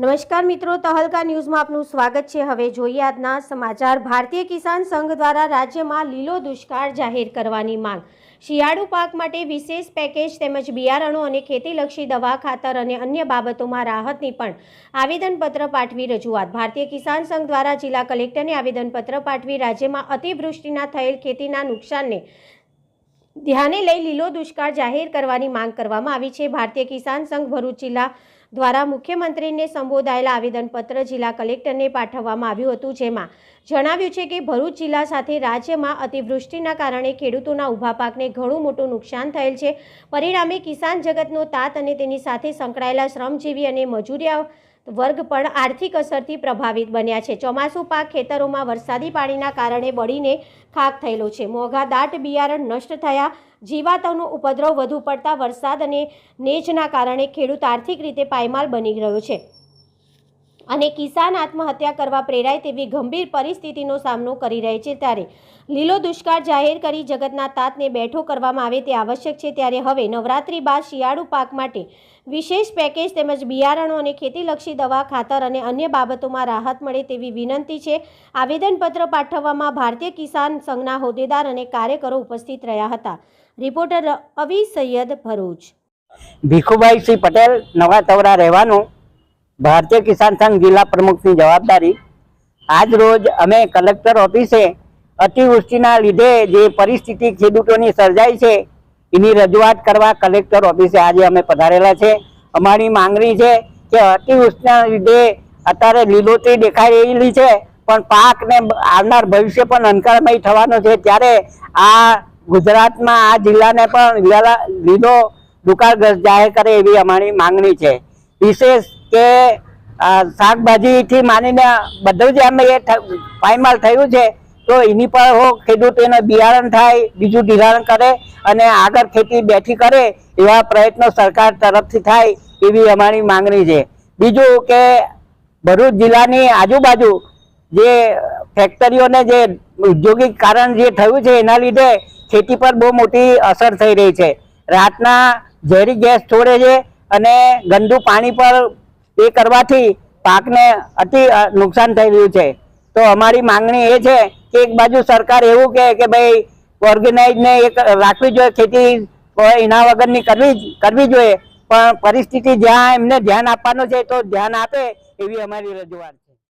નમસ્કાર મિત્રો, તહલકા ન્યૂઝમાં આપનું સ્વાગત છે. હવે જોઈએ આજના સમાચાર. ભારતીય કિસાન સંઘ દ્વારા રાજ્યમાં લીલો દુષ્કાળ જાહેર કરવાની માંગ. શિયાળુ પાક માટે વિશેષ પેકેજ તેમજ બિયારણો અને ખેતીલક્ષી દવા, ખાતર અને અન્ય બાબતોમાં રાહતની પણ આવેદનપત્ર પાઠવી રજૂઆત. ભારતીય કિસાન સંઘ દ્વારા જિલ્લા કલેક્ટરને આવેદનપત્ર પાઠવી રાજ્યમાં અતિવૃષ્ટિના થયેલ ખેતીના નુકસાનને ધ્યાને લઈ લીલો દુષ્કાળ જાહેર કરવાની માંગ કરવામાં આવી છે. ભારતીય કિસાન સંઘ ભરૂચ જિલ્લા દ્વારા મુખ્યમંત્રીને સંબોધાયેલા આવેદનપત્ર જિલ્લા કલેક્ટરને પાઠવવામાં આવ્યું હતું, જેમાં જણાવ્યું છે કે ભરૂચ જિલ્લા સાથે રાજ્યમાં અતિવૃષ્ટિના કારણે ખેડૂતોના ઊભા પાકને ઘણું મોટું નુકસાન થયેલ છે. પરિણામે કિસાન જગતનો તાત અને તેની સાથે સંકળાયેલા શ્રમજીવી અને મજૂરિયા વર્ગ પણ આર્થિક અસરથી પ્રભાવિત બન્યા છે. ચોમાસું પાક ખેતરોમાં વરસાદી પાણીના કારણે બળીને ખાક થયેલો છે. મોંઘા દાટ બિયારણ નષ્ટ થયા, જીવાતોનો ઉપદ્રવ વધુ પડતા વરસાદ અને નેજના કારણે ખેડૂત આર્થિક રીતે પાયમાલ બની રહ્યો છે. અને કિસાન આત્મહત્યા કરવા પ્રેરાય તેવી ગંભીર પરિસ્થિતિનો સામનો કરી રહી છે ત્યારે લીલો દુષ્કાળ જાહેર કરી જગતના તાતને બેઠો કરવામાં આવે તે આવશ્યક છે. ત્યારે હવે નવરાત્રી બાદ શિયાળુ પાક માટે વિશેષ પેકેજ તેમજ બિયારણો અને ખેતીલક્ષી દવા, ખાતર અને અન્ય બાબતોમાં રાહત મળે તેવી વિનંતી છે. આવેદનપત્ર પાઠવવામાં ભારતીય કિસાન સંઘના હોદ્દેદાર અને કાર્યકરો ઉપસ્થિત રહ્યા હતા. રિપોર્ટર અવી સૈયદ ભરૂચ. ભીખુભાઈ સિંહ પટેલ નવા તવરા રહેવાનું ભારતીય કિસાન સંઘ જિલ્લા પ્રમુખની જવાબદારી. આજ રોજ અમે કલેક્ટર ઓફિસે અતિવૃષ્ટિના લીધે જે પરિસ્થિતિ ખેડૂતોની સર્જાઈ છે, એની રજૂઆત કરવા કલેક્ટર ઓફિસે આજે અમે પધારેલા છે. અમારી માંગણી છે કે અતિવૃષ્ટિના લીધે અત્યારે લીલોતરી દેખાઈ રહેલી છે, પણ પાકને આવનાર ભવિષ્ય પણ અંધકારમય થવાનો છે. ત્યારે આ ગુજરાતમાં, આ જિલ્લાને પણ લીલો દુકાળ જાહેર કરે એવી અમારી માંગણી છે. વિશેષ કે શાકભાજીથી માનીને બધું જ અમે એ પાયમાલ થયું છે, તો એની પર હો ખેડૂતોને બિયારણ થાય, બીજું ધિરાણ કરે અને આગળ ખેતી બેઠી કરે એવા પ્રયત્નો સરકાર તરફથી થાય એવી અમારી માંગણી છે. બીજું કે, ભરૂચ જિલ્લાની આજુબાજુ જે ફેક્ટરીઓને જે ઔદ્યોગિક કારણ જે થયું છે એના લીધે ખેતી પર બહુ મોટી અસર થઈ રહી છે. રાતના ઝેરી ગેસ છોડે છે અને ગંદુ પાણી પર એ કરવાથી પાકને અતિ નુકસાન થઈ રહ્યું છે. તો અમારી માંગણી એ છે કે એક બાજુ સરકાર એવું કહે કે ભાઈ ઓર્ગેનાઇઝને એક રાખવી જોઈએ, ખેતી એના વગરની કરવી કરવી જોઈએ. પણ પરિસ્થિતિ જ્યાં એમને ધ્યાન આપવાનું છે તો ધ્યાન આપે એવી અમારી રજૂઆત